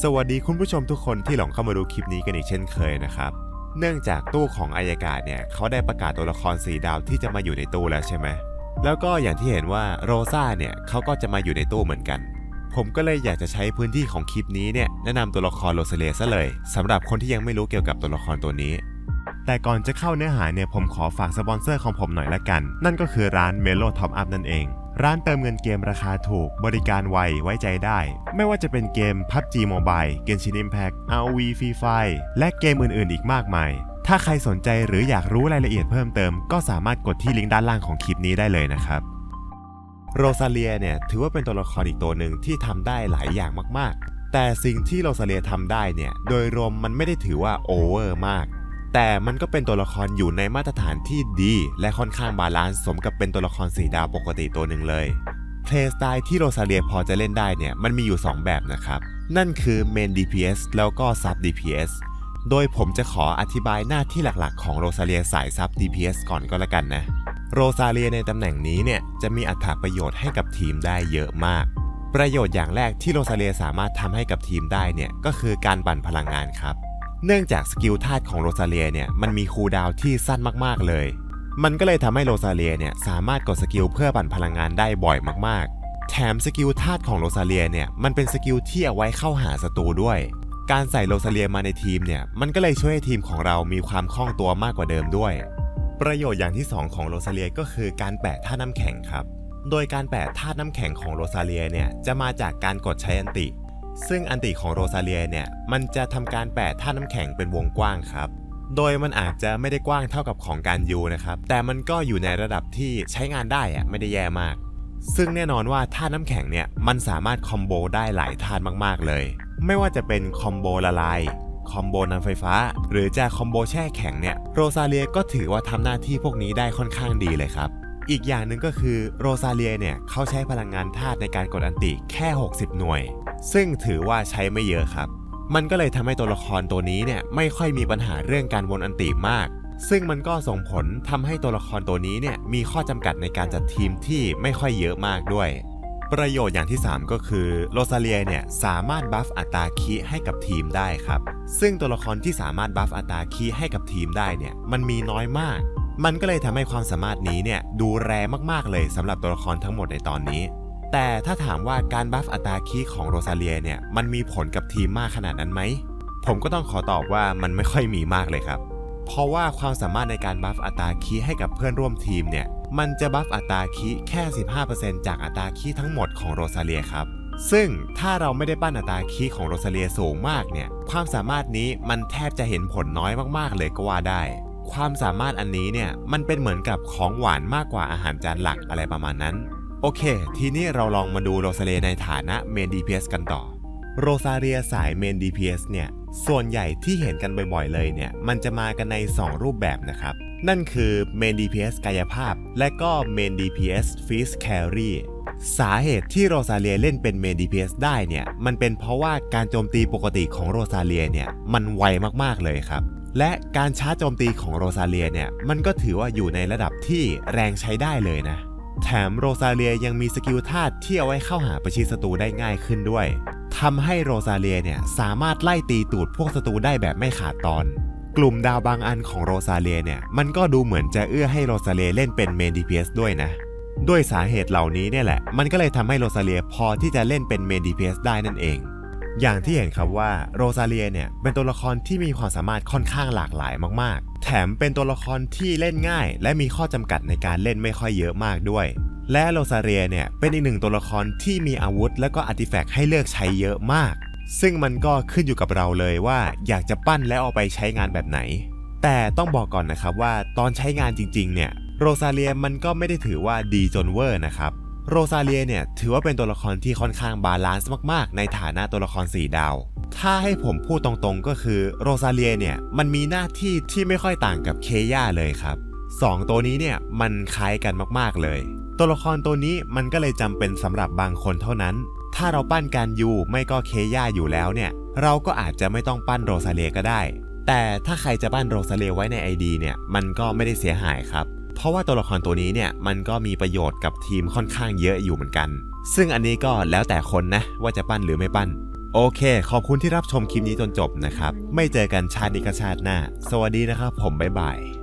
สวัสดีคุณผู้ชมทุกคนที่หลงเข้ามาดูคลิปนี้กันอีกเช่นเคยนะครับ เนื่องจากตู้ของอายการเนี่ยเขาได้ประกาศตัวละครสีดาวที่จะมาอยู่ในตู้แล้วใช่ไหมแล้วก็อย่างที่เห็นว่าโรซาเนี่ยเขาก็จะมาอยู่ในตู้เหมือนกัน ผมก็เลยอยากจะใช้พื้นที่ของคลิปนี้เนี่ยแนะนำตัวละครโรซาเลียซะเลยสำหรับคนที่ยังไม่รู้เกี่ยวกับตัวละครตัวนี้ แต่ก่อนจะเข้าเนื้อหาเนี่ยผมขอฝากสปอนเซอร์ของผมหน่อยละกัน นั่นก็คือร้าน Melo Top Up นั่นเอง ร้านเติมเงินเกมราคาถูก บริการไวไว้ใจได้ ไม่ว่าจะเป็นเกม PUBG Mobile Genshin Impact ROV Free Fire และเกมอื่นๆ อีกมากมาย ถ้าใครสนใจหรืออยากรู้รายละเอียดเพิ่มเติม ก็สามารถกดที่ลิงก์ด้านล่างของคลิปนี้ได้เลยนะครับ โรซาเลียเนี่ยถือว่าเป็นตัวละครอีกตัวหนึ่งที่ทำได้หลายอย่างมากๆ แต่สิ่งที่โรซาเลียทำได้เนี่ยโดยรวมมันไม่ได้ถือว่าโอเวอร์มาก แต่มันก็เป็นตัวละครอยู่ในมาตรฐานที่ดี และค่อนข้างบาลานซ์สมกับเป็นตัวละครสีดาวปกติตัวหนึ่งเลยเพลย์สไตล์ที่โรซาเลียพอจะเล่นได้เนี่ยมันมีอยู่ 2 แบบนะครับ นั่นคือ Main DPS แล้วก็ Sub DPS โดยผมจะขออธิบายหน้าที่หลักๆ ของโรซาเลียสาย Sub DPS ก่อนก็แล้วกันนะ โรซาเลียในตำแหน่งนี้เนี่ยจะมีอัตราประโยชน์ให้กับทีมได้เยอะมาก ประโยชน์อย่างแรกที่โรซาเลียสามารถทำให้กับทีมได้เนี่ยก็คือการปั่นพลังงานครับ เนื่องจากสกิลธาตุของโรซาเลียเนี่ยมันมีคูลดาวที่สั้นมากๆเลย มันก็เลยทำให้โรซาเลียเนี่ยสามารถกดสกิลเพื่อปั่นพลังงานได้บ่อยมากๆ แถมสกิลธาตุของโรซาเลียเนี่ยมันเป็นสกิลที่เอาไว้เข้าหาศัตรูด้วย การใส่โรซาเลียมาในทีมเนี่ยมันก็เลยช่วยให้ทีมของเรามีความคล่องตัวมากกว่าเดิมด้วย ประโยชน์อย่างที่ 2 ของโรซาเลียก็คือการแปะธาตุน้ำแข็งครับ โดยการแปะธาตุน้ำแข็งของโรซาเลียเนี่ยจะมาจากการกดใช้อันติ ซึ่งอันติของโรซาเลียเนี่ยมันจะทำการแปะธาตุน้ำแข็งเป็นวงกว้างครับ โดยมันอาจจะไม่ได้กว้างเท่ากับของการยูนะครับ แต่มันก็อยู่ในระดับที่ใช้งานได้อะไม่ได้แย่มาก ซึ่งแน่นอนว่าธาตุน้ำแข็งเนี่ยมันสามารถคอมโบได้หลายธาตุมากๆเลย ไม่ว่าจะเป็นคอมโบละลายคอมโบน้ำไฟฟ้า หรือจะคอมโบแช่แข็งเนี่ยโรซาเลียก็ถือว่าทำหน้าที่พวกนี้ได้ค่อนข้างดีเลยครับ อีกอย่างหนึ่งก็คือโรซาเลียเนี่ยเขาใช้พลังงานธาตุในการกดอันติแค่ 60 หน่วย ซึ่งถือว่าใช้ไม่เยอะครับ มันก็เลยทำให้ตัวละครตัวนี้เนี่ยไม่ค่อยมีปัญหาเรื่องการวนอันติมาก ซึ่งมันก็ส่งผลทำให้ตัวละครตัวนี้เนี่ยมีข้อจำกัดในการจัดทีมที่ไม่ค่อยเยอะมากด้วย ประโยชน์อย่างที่ 3 ก็คือโรซาเลียเนี่ยสามารถบัฟอัตราคีให้กับทีมได้ครับ ซึ่งตัวละครที่สามารถบัฟอัตราคีให้กับทีมได้เนี่ยมันมีน้อยมากมันก็เลยทำให้ความสามารถนี้เนี่ยดูแรงมากๆเลยสำหรับตัวละครทั้งหมดในตอนนี้ แต่ถ้าถามว่าการบัฟอัตราคีของโรซาเลียเนี่ยมันมีผลกับทีมมากขนาดนั้นไหม ผมก็ต้องขอตอบว่ามันไม่ค่อยมีมากเลยครับ เพราะว่าความสามารถในการบัฟอัตราคีให้กับเพื่อนร่วมทีมเนี่ยมันจะบัฟอัตราคีแค่ 15%จากอัตราคีทั้งหมดของโรซาเลียครับซึ่งถ้าเราไม่ได้ปั้นอัตราคีของโรซาเลียสูงมากเนี่ย ความสามารถนี้มันแทบจะเห็นผลน้อยมากๆเลยก็ว่าได้ ความสามารถอันนี้เนี่ยมันเป็นเหมือนกับของหวานมากกว่าอาหารจานหลักอะไรประมาณนั้น โอเค ทีนี้เราลองมาดูโรซาเลียในฐานะเมน DPS กันต่อ โรซาเลียสายเมน DPS เนี่ย ส่วนใหญ่ที่เห็นกันบ่อยๆเลยเนี่ย มันจะมากันใน 2 รูปแบบนะครับ นั่นคือเมน DPS กายภาพ และก็เมน DPS f e a s t Carry สาเหตุที่โรซาเลียเล่นเป็นเมน DPS ได้เนี่ย มันเป็นเพราะว่าการโจมตีปกติของโรซาเลียเนี่ย มันไวมากๆเลยครับและการชาร์จโจมตีของโรซาเลียเนี่ย มันก็ถือว่าอยู่ในระดับที่แรงใช้ได้เลยนะ แถมโรซาเลียยังมีสกิลธาตุที่เอาไว้เข้าหาประชิดศัตรูได้ง่ายขึ้นด้วยทำให้โรซาเลียเนี่ยสามารถไล่ตีตูดพวกศัตรูได้แบบไม่ขาดตอน กลุ่มดาวบางอันของโรซาเลียเนี่ยมันก็ดูเหมือนจะเอื้อให้โรซาเลียเล่นเป็นเมน DPS ด้วยนะด้วยสาเหตุเหล่านี้เนี่ยแหละ มันก็เลยทำให้โรซาเลียพอที่จะเล่นเป็นเมน DPS ได้นั่นเอง อย่างที่เห็นครับว่าโรซาเลียเนี่ยเป็นตัวละครที่มีความสามารถค่อนข้างหลากหลายมากๆ แถมเป็นตัวละครที่เล่นง่าย และมีข้อจำกัดในการเล่นไม่ค่อยเยอะมากด้วย และโรซาเลียเนี่ยเป็นอีกหนึ่งตัวละครที่มีอาวุธ และก็อาร์ติแฟกต์ให้เลือกใช้เยอะมาก ซึ่งมันก็ขึ้นอยู่กับเราเลยว่าอยากจะปั้นและเอาไปใช้งานแบบไหน แต่ต้องบอกก่อนนะครับว่าตอนใช้งานจริงๆเนี่ยโรซาเลียมันก็ไม่ได้ถือว่าดีจนเวอร์นะครับ โรซาเลียเนี่ยถือว่าเป็นตัวละครที่ค่อนข้างบาลานซ์มากๆ ในฐานะตัวละคร 4 ดาว ถ้าให้ผมพูดตรงๆก็คือโรซาเลียเนี่ยมันมีหน้าที่ที่ไม่ค่อยต่างกับเคย่าเลยครับสองตัวนี้เนี่ยมันคล้ายกันมากๆเลย ตัวละครตัวนี้มันก็เลยจำเป็นสำหรับบางคนเท่านั้น ถ้าเราปั้นการยูไม่ก็เคย่าอยู่แล้วเนี่ยเราก็อาจจะไม่ต้องปั้นโรซาเลียก็ได้ แต่ถ้าใครจะปั้นโรซาเลียไว้ใน ID เนี่ยมันก็ไม่ได้เสียหายครับ เพราะว่าตัวละครตัวนี้เนี่ยมันก็มีประโยชน์กับทีมค่อนข้างเยอะอยู่เหมือนกัน ซึ่งอันนี้ก็แล้วแต่คนนะว่าจะปั้นหรือไม่ปั้น โอเค ขอบคุณที่รับชมคลิปนี้จนจบนะครับ ไม่เจอกันชาตินี้ก็ชาติหน้า สวัสดีนะครับผมบ๊ายบาย